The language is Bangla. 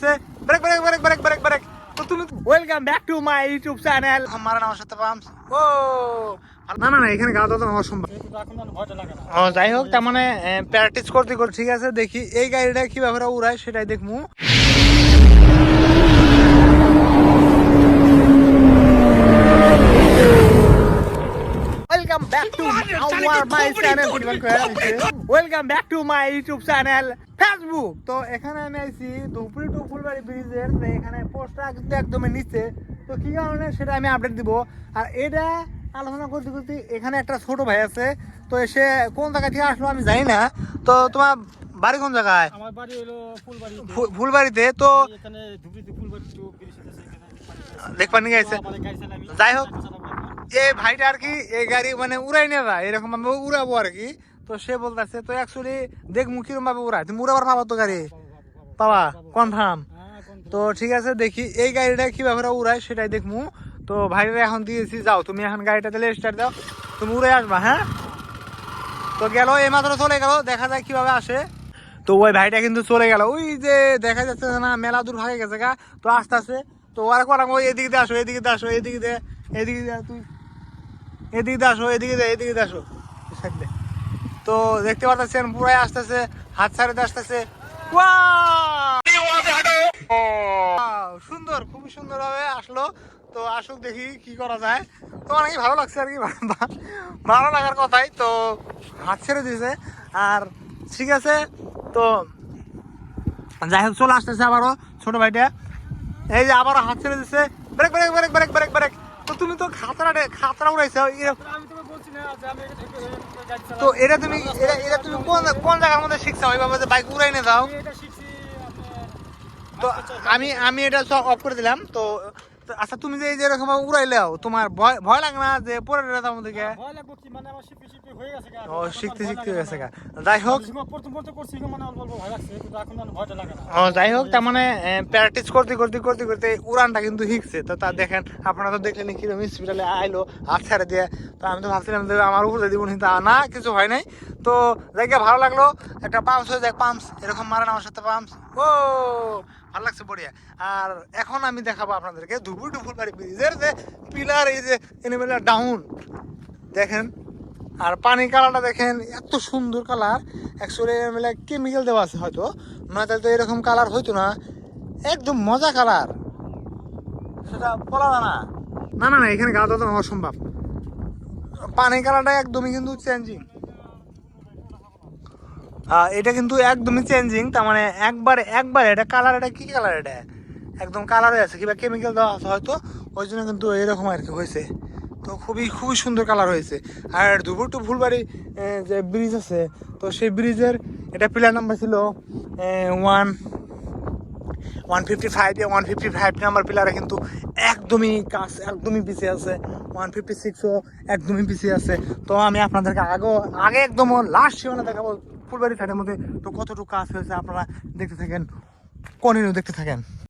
Break break break break break break তো তুমি welcome back to my YouTube channel আমার নাম সাথে ও। না না না এখানে গাওয়া তো অসম্ভব ও যাই হোক তার মানে প্র্যাকটিস করতে করতে ঠিক আছে দেখি এই গাড়িটা কীভাবে ওরা উড়ায় সেটাই দেখব। Welcome back to our my channel welcome back to my YouTube channel Facebook তো এখানে আমি আইছি ধুপুরি টু ফুলবাড়ি ব্রিজের এখানে পোস্টটা কিন্তু একদমই নিচে। তো কি কারণে সেটা আমি আপডেট দিব? আর এটা আলোচনা করতে করতে এখানে একটা ছোট ভাই আছে তো সে কোন জায়গা থেকে আসলো আমি জানি না। তো তোমার বাড়ি কোন জায়গায়? আমার বাড়ি হলো ফুলবাড়ি। ফুলবাড়িতে তো এখানে ফুলবাড়ি টু ব্রিজ আছে। দেখবার নিয়ে গেছে যাই হোক। এই ভাইটা আর কি এই গাড়ি মানে উড়াই নিয়ে যায় এরকম আমি উড়াবো আর কি। তো সে বলতেছে, তো অ্যাকচুয়ালি দেখমু কিরম ভাবে উড়ায় তুমি উড়াবার পাবো তো গাড়ি। পাবা কনফার্ম তো ঠিক আছে, দেখি এই গাড়িটা কীভাবে উড়ায়, সেটাই দেখমু তো ভাইরা এখন দিয়েছি, যাও, তুমি এখন গাড়িটা তাহলে স্টার্ট দাও, তুমি উড়ে আসবা হ্যাঁ? তো গেল এই মাত্র চলে গেল, দেখা যায় কীভাবে আসে। তো ওই ভাইটা কিন্তু চলে গেল, ওই যে দেখা যাচ্ছে না, মেলা দূর ভাগে গেছে গা, তো আস্তে আস্তে, তো ওরা করা ওই এদিকে দিয়ে আসো, এদিকে দিয়ে আসো, এদিকে দে এদিকে দিয়ে, তুই, এদিকে দিয়ে আসো, এদিকে দে এদিকে দিয়ে আসো। দিয়ে। তো দেখতে পাচ্ছেন, পুরাই আসতেছে, হাত ছাড়িতে আসতেছে! সুন্দর, খুবই সুন্দর ভাবে আসলো। তো আসুক দেখি কি করা যায়। তো অনেক ভালো লাগছে আর কি ভালো লাগার কথাই, তো হাত ছেড়ে দিয়েছে। আর ঠিক আছে, তো যাই হোক, চলে আসতেছে আবারও ছোট ভাইটা। এই যে আবারও হাত ছেড়ে দিচ্ছে break break break break break break তো তুমি তো খাতরা খাতরা উড়াইছো না তো এটা তুমি এটা তুমি কোন কোন জায়গার মধ্যে শিখছো? ওইভাবে যে বাইক উড়াই নিয়ে যাও তো আমি আমি এটা সব অফ করে দিলাম। তো আচ্ছা তুমি যে এই যে এরকম উড়াইলেও তোমার ভয় ভয় লাগে না যে পরে কি? মানে শিখতে শিখতে হয়ে গেছে। ও যাই হোক। করছি মানে ও যাই হোক তার মানে প্র্যাকটিস করতে করতে করতে করতে উড়ানটা কিন্তু শিখছে তো তা দেখেন আপনারা তো দেখলেন কীরকম হসপিটালে আইলো হাত ছেড়ে দিয়ে। তো আমি তো ভাবছিলাম যে আমার উপরে দিব নি তা না কিছু হয় নাই। তো জায়গা ভালো লাগল একটা পাম্পস হয়ে যায় পাম্পস এরকম মারেন আমার সাথে পাম্পস ও! ভালো লাগছে বড়িয়া আর এখন আমি দেখাবো আপনাদেরকে ধুপুর ডুপুর বাড়ি ব্রিজের যে পিলার এই যে এনিমেলা ডাউন দেখেন, আর পানি কালারটা দেখেন, এত সুন্দর কালার অ্যাকচুয়ালি মানে কেমিক্যাল দেওয়া আছে হয়তো। নয়তো তো এরকম কালার হইতো না। একদম মজা কালার সেটা বলা না। না না না, এখানে গাওয়া তো অসম্ভব। পানি কালারটা একদমই কিন্তু চেঞ্জিং এটা কিন্তু একদমই চেঞ্জিং তার মানে একবার একবার, এটা কালার এটা কি কালার এটা? একদম কালার আছে, কিংবা কেমিক্যাল দেওয়া আছে হয়তো, ওই জন্য কিন্তু এরকম আর কি হয়েছে। তো খুবই খুবই সুন্দর কালার হয়েছে। আর দুপুর টু ফুলবাড়ি যে ব্রিজ আছে, তো সেই ব্রিজের এটা পিলার নাম্বার ছিল one one fifty five one fifty five number পিলারে কিন্তু একদমই কাজ একদমই পিছিয়ে আছে। ওয়ান ফিফটি সিক্সও একদমই পিছিয়ে আছে। তো আমি আপনাদেরকে আগে আগে একদম লাস্ট সীমানা দেখাবো। ফুলবাড়ি সাইডের মধ্যে তো কতটুকু কাজ হয়েছে আপনারা দেখতে থাকেন? কন্টিনিউ দেখতে থাকেন?